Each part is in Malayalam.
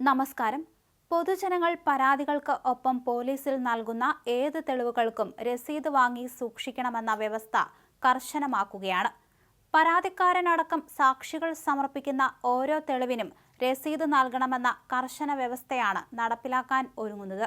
നമസ്കാരം. പൊതുജനങ്ങൾ പരാതികൾക്ക് ഒപ്പം പോലീസിൽ നൽകുന്ന ഏത് തെളിവുകൾക്കും രസീത് വാങ്ങി സൂക്ഷിക്കണമെന്ന വ്യവസ്ഥ കർശനമാക്കുകയാണ്. പരാതിക്കാരനടക്കം സാക്ഷികൾ സമർപ്പിക്കുന്ന ഓരോ തെളിവിനും രസീത് നൽകണമെന്ന കർശന വ്യവസ്ഥയാണ് നടപ്പിലാക്കാൻ ഒരുങ്ങുന്നത്.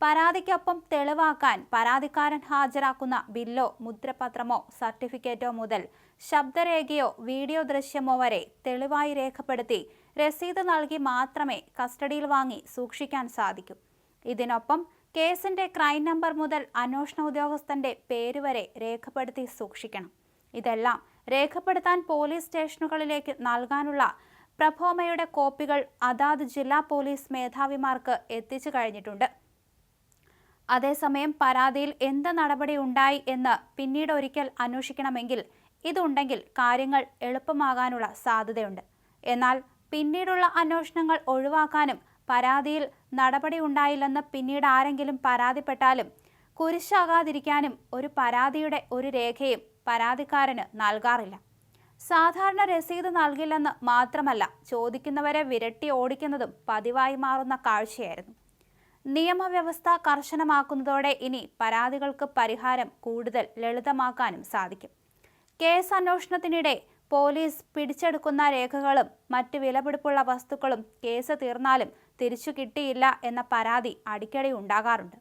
പരാതിക്കൊപ്പം തെളിവാക്കാൻ പരാതിക്കാരൻ ഹാജരാക്കുന്ന ബില്ലോ മുദ്രപത്രമോ സർട്ടിഫിക്കറ്റോ മുതൽ ശബ്ദരേഖയോ വീഡിയോ ദൃശ്യമോ വരെ തെളിവായി രേഖപ്പെടുത്തി രസീത് നൽകി മാത്രമേ കസ്റ്റഡിയിൽ വാങ്ങി സൂക്ഷിക്കാൻ സാധിക്കൂ. ഇതിനൊപ്പം കേസിന്റെ ക്രൈം നമ്പർ മുതൽ അന്വേഷണ ഉദ്യോഗസ്ഥന്റെ പേര് വരെ രേഖപ്പെടുത്തി സൂക്ഷിക്കണം. ഇതെല്ലാം രേഖപ്പെടുത്താൻ പോലീസ് സ്റ്റേഷനുകളിലേക്ക് നൽകാനുള്ള പ്രഭോമയുടെ കോപ്പികൾ അതാത് ജില്ലാ പോലീസ് മേധാവിമാർക്ക് എത്തിച്ചു കഴിഞ്ഞിട്ടുണ്ട്. അതേസമയം പരാതിയിൽ എന്ത് നടപടി ഉണ്ടായി എന്ന് പിന്നീട് ഒരിക്കൽ അന്വേഷിക്കണമെങ്കിൽ ഇതുണ്ടെങ്കിൽ കാര്യങ്ങൾ എളുപ്പമാകാനുള്ള സാധ്യതയുണ്ട്. എന്നാൽ പിന്നീടുള്ള അന്വേഷണങ്ങൾ ഒഴിവാക്കാനും പരാതിയിൽ നടപടി ഉണ്ടായില്ലെന്ന് പിന്നീട് ആരെങ്കിലും പരാതിപ്പെട്ടാലും കുരിശാകാതിരിക്കാനും ഒരു പരാതിയുടെ ഒരു രേഖയും പരാതിക്കാരന് നൽകാറില്ല. സാധാരണ രസീത് നൽകില്ലെന്ന് മാത്രമല്ല ചോദിക്കുന്നവരെ വിരട്ടി ഓടിക്കുന്നതും പതിവായി മാറുന്ന കാഴ്ചയായിരുന്നു. നിയമവ്യവസ്ഥ കർശനമാക്കുന്നതോടെ ഇനി പരാതികൾക്ക് പരിഹാരം കൂടുതൽ ലളിതമാക്കാനും സാധിക്കും. കേസ് അന്വേഷണത്തിനിടെ പോലീസ് പിടിച്ചെടുക്കുന്ന രേഖകളും മറ്റ് വിലപിടിപ്പുള്ള വസ്തുക്കളും കേസ് തീർന്നാലും തിരിച്ചു കിട്ടിയില്ല എന്ന പരാതി അടിക്കടി ഉണ്ടാകാറുണ്ട്.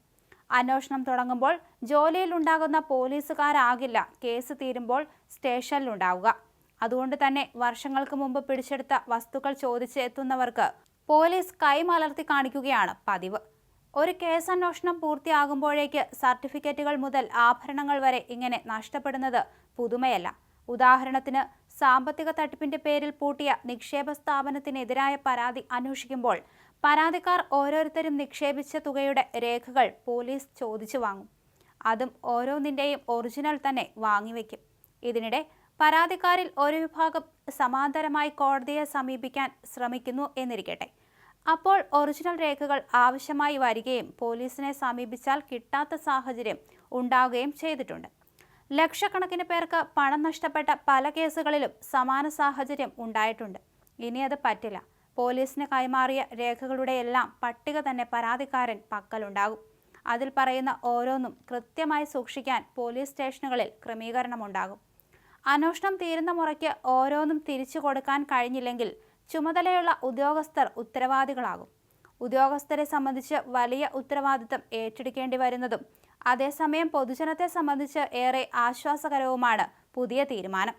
അന്വേഷണം തുടങ്ങുമ്പോൾ ജോലിയിൽ ഉണ്ടാകുന്ന പോലീസുകാരാകില്ല കേസ് തീരുമ്പോൾ സ്റ്റേഷനിലുണ്ടാവുക അതുകൊണ്ട് തന്നെ വർഷങ്ങൾക്ക് മുമ്പ് പിടിച്ചെടുത്ത വസ്തുക്കൾ ചോദിച്ച് എത്തുന്നവർക്ക് പോലീസ് കൈമലർത്തി കാണിക്കുകയാണ് പതിവ്. ഒരു കേസ് അന്വേഷണം പൂർത്തിയാകുമ്പോഴേക്ക് സർട്ടിഫിക്കറ്റുകൾ മുതൽ ആഭരണങ്ങൾ വരെ ഇങ്ങനെ നഷ്ടപ്പെടുന്നത് പുതുമയല്ല. ഉദാഹരണത്തിന് സാമ്പത്തിക തട്ടിപ്പിന്റെ പേരിൽ പൂട്ടിയ നിക്ഷേപ സ്ഥാപനത്തിനെതിരായ പരാതി അന്വേഷിക്കുമ്പോൾ പരാതിക്കാർ ഓരോരുത്തരും നിക്ഷേപിച്ച തുകയുടെ രേഖകൾ പോലീസ് ചോദിച്ചു വാങ്ങും. അതും ഓരോന്നിന്റെയും ഒറിജിനൽ തന്നെ വാങ്ങിവെക്കും ഇതിനിടെ പരാതിക്കാരിൽ ഒരു വിഭാഗം സമാന്തരമായി കോടതിയെ സമീപിക്കാൻ ശ്രമിക്കുന്നു എന്നിരിക്കട്ടെ. അപ്പോൾ ഒറിജിനൽ രേഖകൾ ആവശ്യമായി വരികയും പോലീസിനെ സമീപിച്ചാൽ കിട്ടാത്ത സാഹചര്യം ഉണ്ടാവുകയും ചെയ്തിട്ടുണ്ട്. ലക്ഷക്കണക്കിന് പേർക്ക് പണം നഷ്ടപ്പെട്ട പല കേസുകളിലും സമാന സാഹചര്യം ഉണ്ടായിട്ടുണ്ട്. ഇനി അത് പറ്റില്ല. പോലീസിന് കൈമാറിയ രേഖകളുടെ എല്ലാം പട്ടിക തന്നെ പരാതിക്കാരൻ പക്കലുണ്ടാകും. അതിൽ പറയുന്ന ഓരോന്നും കൃത്യമായി സൂക്ഷിക്കാൻ പോലീസ് സ്റ്റേഷനുകളിൽ ക്രമീകരണമുണ്ടാകും. അന്വേഷണം തീരുന്ന മുറയ്ക്ക് ഓരോന്നും തിരിച്ചു കൊടുക്കാൻ കഴിഞ്ഞില്ലെങ്കിൽ ചുമതലയുള്ള ഉദ്യോഗസ്ഥർ ഉത്തരവാദികളാകും. ഉദ്യോഗസ്ഥരെ സംബന്ധിച്ച് വലിയ ഉത്തരവാദിത്തം ഏറ്റെടുക്കേണ്ടി വരുന്നതും അതേസമയം പൊതുജനത്തെ സംബന്ധിച്ച് ഏറെ ആശ്വാസകരവുമാണ് പുതിയ തീരുമാനം.